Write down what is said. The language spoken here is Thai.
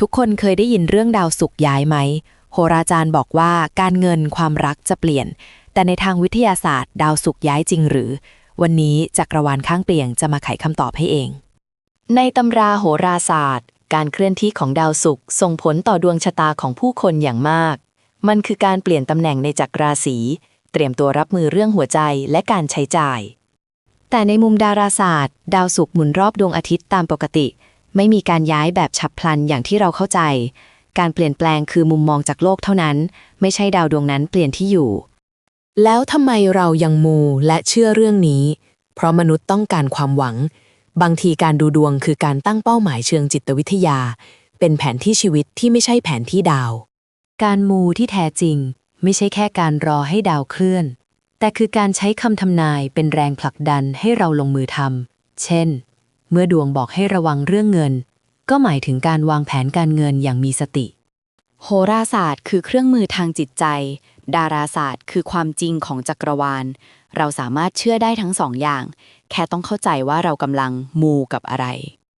ทุกคนเคยได้ยินเรื่องดาวศุกร์ย้ายไหม โหราจารย์บอกว่าการเงินความรักจะเปลี่ยน แต่ในทางวิทยาศาสตร์ ดาวศุกร์ย้ายจริงหรือ วันนี้จักรวาลข้างเปลี่ยงจะมาไขคำตอบให้เอง ในตำราโหราศาสตร์ การเคลื่อนที่ของดาวศุกร์ส่งผลต่อดวงชะตาของผู้คนอย่างมาก มันคือการเปลี่ยนตำแหน่งในจักรราศี เตรียมตัวรับมือเรื่องหัวใจและการใช้จ่าย แต่ในมุมดาราศาสตร์ ดาวศุกร์หมุนรอบดวงอาทิตย์ตามปกติ ไม่มีการย้ายแบบฉับพลันอย่างที่เราเข้าใจ การเปลี่ยนแปลงคือมุมมองจากโลกเท่านั้น ไม่ใช่ดาวดวงนั้นเปลี่ยนที่อยู่ แล้วทำไมเรายังมูและเชื่อเรื่องนี้ เพราะมนุษย์ต้องการความหวัง บางทีการดูดวงคือการตั้งเป้าหมายเชิงจิตวิทยา เป็นแผนที่ชีวิตที่ไม่ใช่แผนที่ดาว การมูที่แท้จริง ไม่ใช่แค่การรอให้ดาวเคลื่อน แต่คือการใช้คำทำนายเป็นแรงผลักดันให้เราลงมือทำเช่น เมื่อดวงบอกให้ระวังเรื่องเงิน ก็หมายถึงการวางแผนการเงินอย่างมีสติ โหราศาสตร์คือเครื่องมือทางจิตใจ ดาราศาสตร์คือความจริงของจักรวาล เราสามารถเชื่อได้ทั้งสองอย่าง แค่ต้องเข้าใจว่าเรากำลังมูกับอะไร